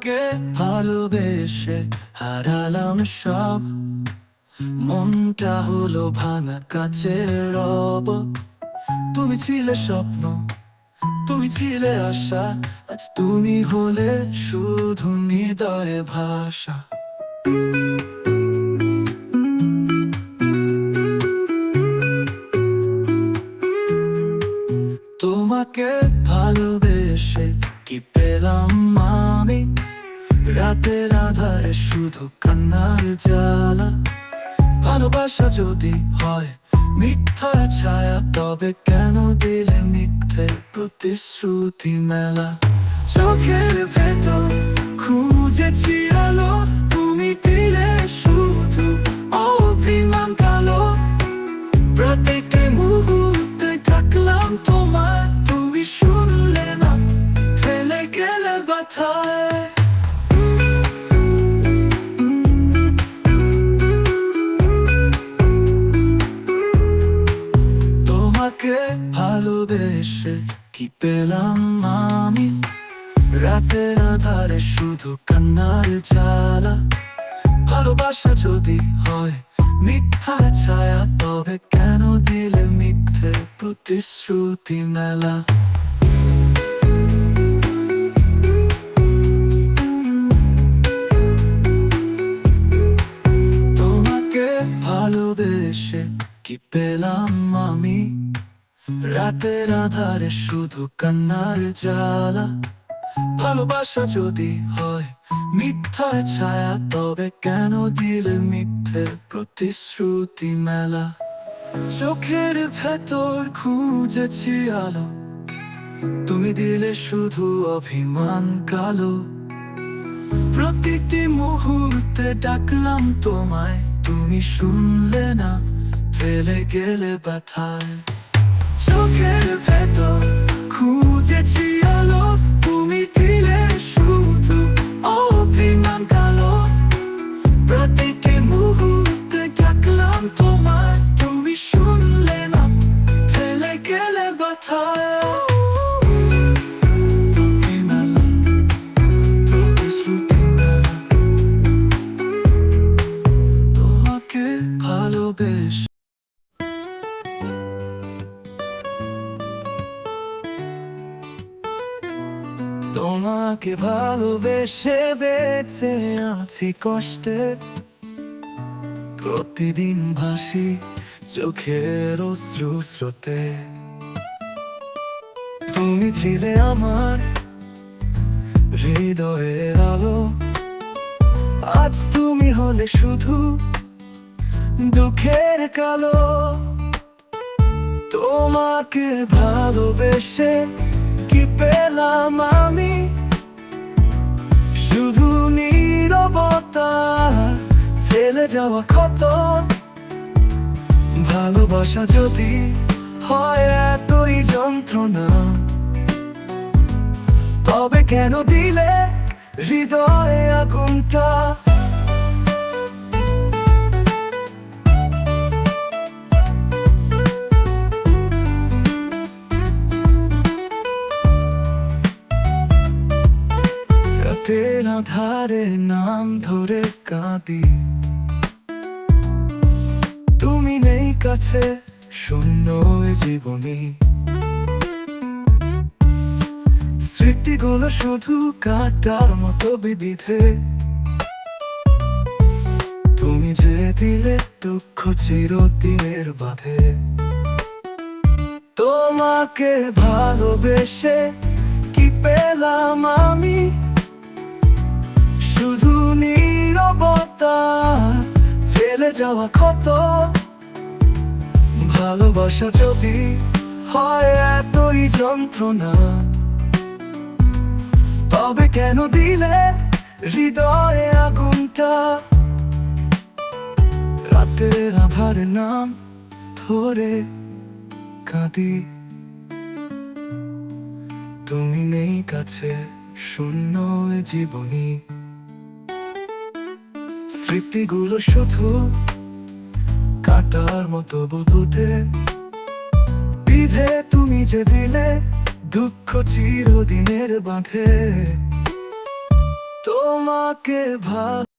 তোমাকে ভালোবেসে হারালাম সব। মনটা হলো ভাঙা কাচের রব। তুমি ছিলে স্বপ্ন, তুমি ছিলে আশা। আজ তুমি হলে শুধু হৃদয়ে ভাষা। রাতের আধারে শুধু কান্নার জ্বালা। ভালোবাসা যদি হয় মিথ্যা ছায়া, তবে কেন দিলে মিথ্যে প্রতিশ্রুতি মেলা? চোখের ভেতর খুঁজেছি আলো ভালোবেসে কি পেলাম আমি? রাতের আধারে শুধু কান্নার জ্বালা। ভালোবাসা যদি হয়, মিথ্যার ছায়া, তবে কেন দিলে মিথ্যে প্রতিশ্রুতি মেলা? রাতের আধারে শুধু কান্নার জ্বালা। ভালোবাসা যদি হয়, মিথ্যার ছায়া, তবে কেন দিলে মিথ্যের প্রতিশ্রুতি মেলা? চোখের ভেতর খুঁজেছি আলো। তুমি দিলে শুধু অভিমান কালো। প্রতিটি মুহূর্তে ডাকলাম তোমায়, তুমি শুনলে না, ফেলে গেলে ব্যথায়। চোখের ভেতর খুঁজেছি তোমাকে ভালোবেসে বেঁচে আছি কষ্টে। প্রতিদিন ভাসি চোখের অশ্রু স্রোতে। তুমি ছিলে আমার হৃদয়ের আলো। আজ তুমি হলে শুধু দুঃখের কালো। তোমাকে ভালোবেসে পেলাম আমি শুধু নীরবতা, ফেলে যাওয়া ক্ষত। ভালোবাসা যদি হয় এতই যন্ত্রণা, তবে কেন দিলে হৃদয়ে আগুনটা? আধারে নাম ধরে কাঁদি। তুমি নেই কাছে, শূন্য জীবনী। স্মৃতিগুলো শুধু কাটার মতো বিবিধে। তুমি যে দিলে দুঃখ চিরদিনের বাঁধে। তোমাকে ভালোবেসে কি পেলাম আমি? শুধু নীরবতা, ফেলে যাওয়া ক্ষত। ভালোবাসা যদি হয় এতই যন্ত্রণা, তবে কেন দিলে হৃদয়ে আগুনটা? রাতের আধারে নাম ধরে কাঁদি। তুমি নেই কাছে, শূন্য জীবনী। স্মৃতিগুলো শুধু কাটার মতো বুধুতে বিধে তুমি যে দিলে দুঃখ চিরদিনের বাঁধে। তোমাকে ভালো